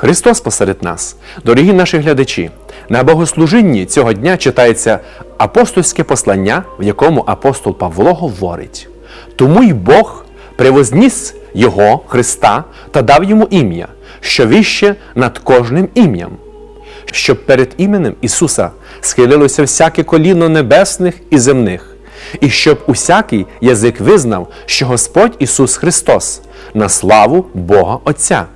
Христос посеред нас, дорогі наші глядачі, на богослужінні цього дня читається апостольське послання, в якому апостол Павло говорить: тому й Бог привозніс Його, Христа, та дав йому ім'я, що вище над кожним ім'ям, щоб перед іменем Ісуса схилилося всяке коліно небесних і земних, і щоб усякий язик визнав, що Господь Ісус Христос на славу Бога Отця.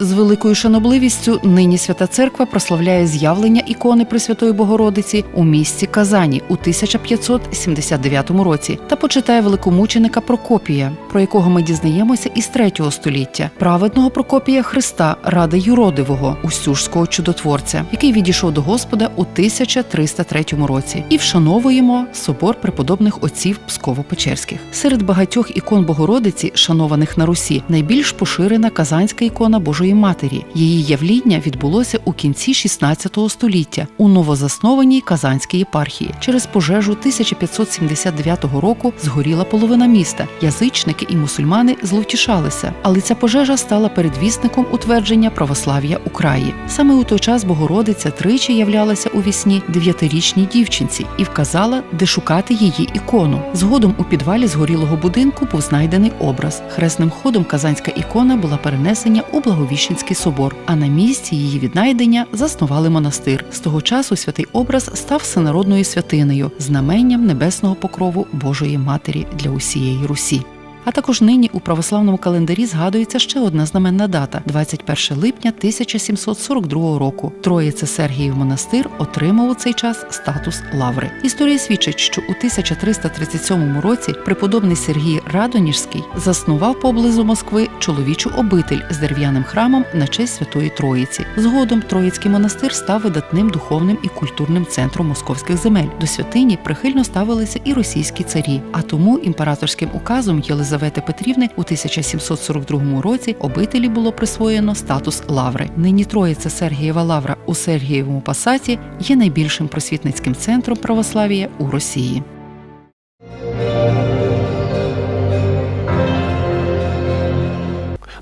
З великою шанобливістю нині Свята Церква прославляє з'явлення ікони Пресвятої Богородиці у місті Казані у 1579 році та почитає великомученика Прокопія, про якого ми дізнаємося із 3 століття, праведного Прокопія Христа, ради Юродивого, устюжського чудотворця, який відійшов до Господа у 1303 році, і вшановуємо собор преподобних отців Псково-Печерських. Серед багатьох ікон Богородиці, шанованих на Русі, найбільш поширена казанська ікона Божої Матері. Її явління відбулося у кінці 16 століття у новозаснованій Казанській єпархії. Через пожежу 1579 року згоріла половина міста. Язичники і мусульмани зловтішалися, але ця пожежа стала передвісником утвердження православ'я у краї. Саме у той час Богородиця тричі являлася у вісні дев'ятирічній дівчинці і вказала, де шукати її ікону. Згодом у підвалі згорілого будинку був знайдений образ. Хресним ходом казанська ікона була перенесена у Благовіщенський собор, а на місці її віднайдення заснували монастир. З того часу святий образ став всенародною святинею, знаменням небесного покрову Божої Матері для усієї Русі. А також нині у православному календарі згадується ще одна знаменна дата 21 липня 1742 року. Троїце Сергіїв монастир отримав у цей час статус лаври. Історія свідчить, що у 1337 році преподобний Сергій Радоніжський заснував поблизу Москви чоловічу обитель з дерев'яним храмом на честь Святої Троїці. Згодом Троїцький монастир став видатним духовним і культурним центром московських земель. До святині прихильно ставилися і російські царі. А тому імператорським указом Єлизавети Петрівни у 1742 році обителі було присвоєно статус лаври. Нині Троїця Сергієва лавра у Сергієвому Пасаті є найбільшим просвітницьким центром православ'я у Росії.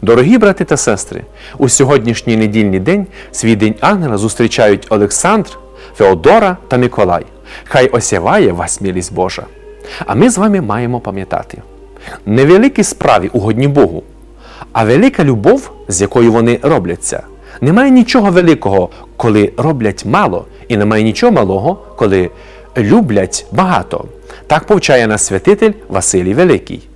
Дорогі брати та сестри, у сьогоднішній недільний день свій день ангела зустрічають Олександр, Феодора та Миколай. Хай осяває вас милість Божа. А ми з вами маємо пам'ятати: невеликі справи угодні Богу, а велика любов, з якою вони робляться. Немає нічого великого, коли роблять мало, і немає нічого малого, коли люблять багато. Так повчає нас святитель Василій Великий.